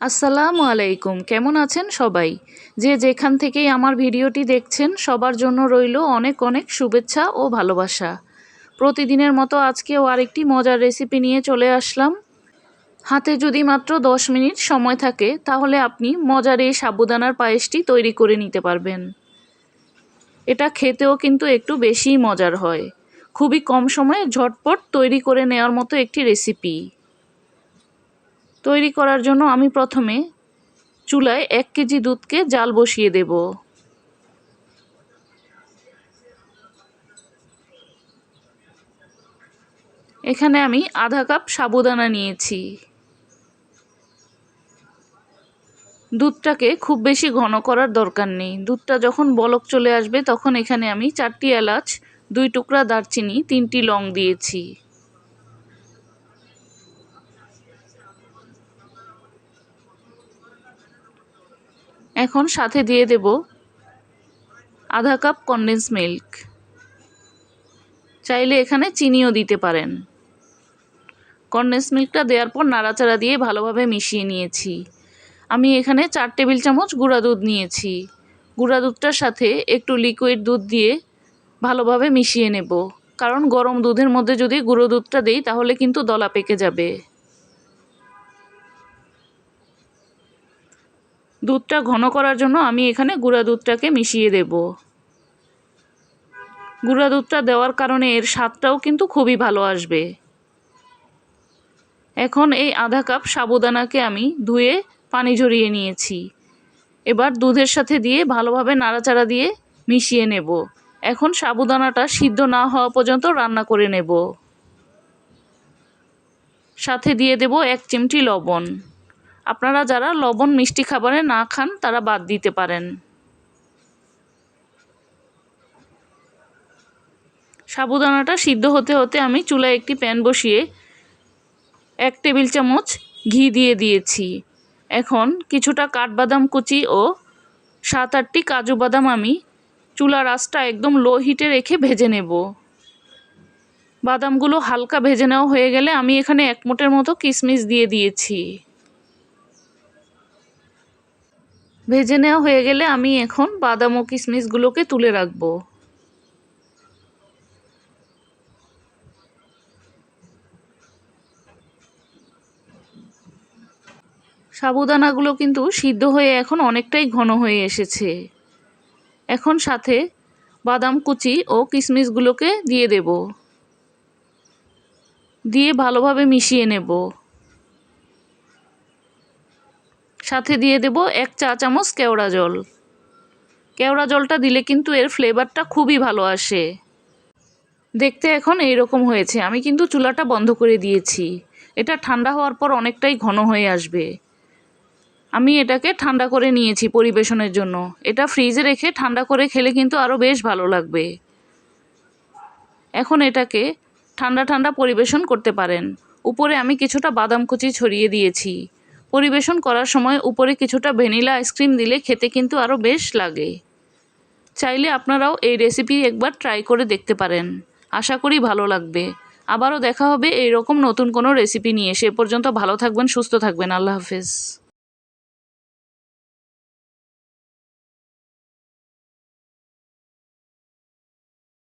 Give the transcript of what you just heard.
আসসালামু আলাইকুম। কেমন আছেন সবাই? যে যেখান থেকেই আমার ভিডিওটি দেখছেন, সবার জন্য রইল অনেক অনেক শুভেচ্ছা ও ভালোবাসা। প্রতিদিনের মতো আজকেও আরেকটি মজার রেসিপি নিয়ে চলে আসলাম। হাতে যদি মাত্র দশ মিনিট সময় থাকে, তাহলে আপনি মজার এই সাবুদানার পায়েসটি তৈরি করে নিতে পারবেন। এটা খেতেও কিন্তু একটু বেশিই মজার হয়। খুবই কম সময়ে ঝটপট তৈরি করে নেওয়ার মতো একটি রেসিপি। তৈরি করার জন্য আমি প্রথমে চুলায় এক কেজি দুধকে জাল বসিয়ে দেব। এখানে আমি আধা কাপ সাবুদানা নিয়েছি। দুধটাকে খুব বেশি ঘন করার দরকার নেই। দুধটা যখন বলক চলে আসবে তখন এখানে আমি চারটি এলাচ, দুই টুকরা দারচিনি, তিনটি লং দিয়েছি। এখন সাথে দিয়ে দেব আধা কাপ কনডেন্স মিল্ক চাইলে এখানে চিনিও দিতে পারেন। কনডেন্স মিল্কটা দেওয়ার পর নাড়াচাড়া দিয়ে ভালোভাবে মিশিয়ে নিয়েছি। আমি এখানে চার টেবিল চামচ গুঁড়া দুধ নিয়েছি। গুঁড়া দুধটার সাথে একটু লিকুইড দুধ দিয়ে ভালোভাবে মিশিয়ে নেব। কারণ গরম দুধের মধ্যে যদি গুঁড়ো দুধটা দিই, তাহলে কিন্তু দলা পেকে যাবে। দুধটা ঘন করার জন্য আমি এখানে গুঁড়া দুধটাকে মিশিয়ে দেব। গুঁড়া দুধটা দেওয়ার কারণে এর স্বাদটাও কিন্তু খুবই ভালো আসবে। এখন এই আধা কাপ সাবুদানাকে আমি ধুয়ে পানি ঝরিয়ে নিয়েছি। এবার দুধের সাথে দিয়ে ভালোভাবে নাড়াচাড়া দিয়ে মিশিয়ে নেব। এখন সাবুদানাটা সিদ্ধ না হওয়া পর্যন্ত রান্না করে নেব। সাথে দিয়ে দেব এক চিমটি লবণ। আপনারা যারা লবণ মিষ্টি খাবারে না খান, তারা বাদ দিতে পারেন। সাবুদানাটা সিদ্ধ হতে হতে আমি চুলায় একটি প্যান বসিয়ে এক টেবিল চামচ ঘি দিয়ে দিয়েছি। এখন কিছুটা কাঠবাদাম কুচি ও সাত আটটি কাজু বাদাম আমি চুলার আঁচটা একদম লো হিটে রেখে ভেজে নেব। বাদামগুলো হালকা ভেজে নেওয়া হয়ে গেলে আমি এখানে এক মোটের মতো কিশমিশ দিয়ে দিয়েছি। ভেজে নেওয়া হয়ে গেলে আমি এখন বাদাম ও কিশমিশগুলোকে তুলে রাখব। সাবুদানাগুলো কিন্তু সিদ্ধ হয়ে এখন অনেকটাই ঘন হয়ে এসেছে। এখন সাথে বাদাম কুচি ও কিশমিশগুলোকে দিয়ে দেব। দিয়ে ভালোভাবে মিশিয়ে নেব। সাথে দিয়ে দেব এক চা চামচ কেওড়া জল। কেওড়া জলটা দিলে কিন্তু এর ফ্লেভারটা খুবই ভালো আসে। দেখতে এখন এই রকম হয়েছে। আমি কিন্তু চুলাটা বন্ধ করে দিয়েছি। এটা ঠান্ডা হওয়ার পর অনেকটাই ঘন হয়ে আসবে। আমি এটাকে ঠান্ডা করে নিয়েছি পরিবেশনের জন্য। এটা ফ্রিজে রেখে ঠান্ডা করে খেলে কিন্তু আরও বেশ ভালো লাগবে। এখন এটাকে ঠান্ডা ঠান্ডা পরিবেশন করতে পারেন। উপরে আমি কিছুটা বাদাম কুচি ছড়িয়ে দিয়েছি। পরিবেশন করার সময় উপরে কিছুটা ভ্যানিলা আইসক্রিম দিলে খেতে কিন্তু আরও বেশ লাগে। চাইলে আপনারাও এই রেসিপি একবার ট্রাই করে দেখতে পারেন। আশা করি ভালো লাগবে। আবারও দেখা হবে এইরকম নতুন কোনো রেসিপি নিয়ে। সে পর্যন্ত ভালো থাকবেন, সুস্থ থাকবেন। আল্লাহ হাফেজ।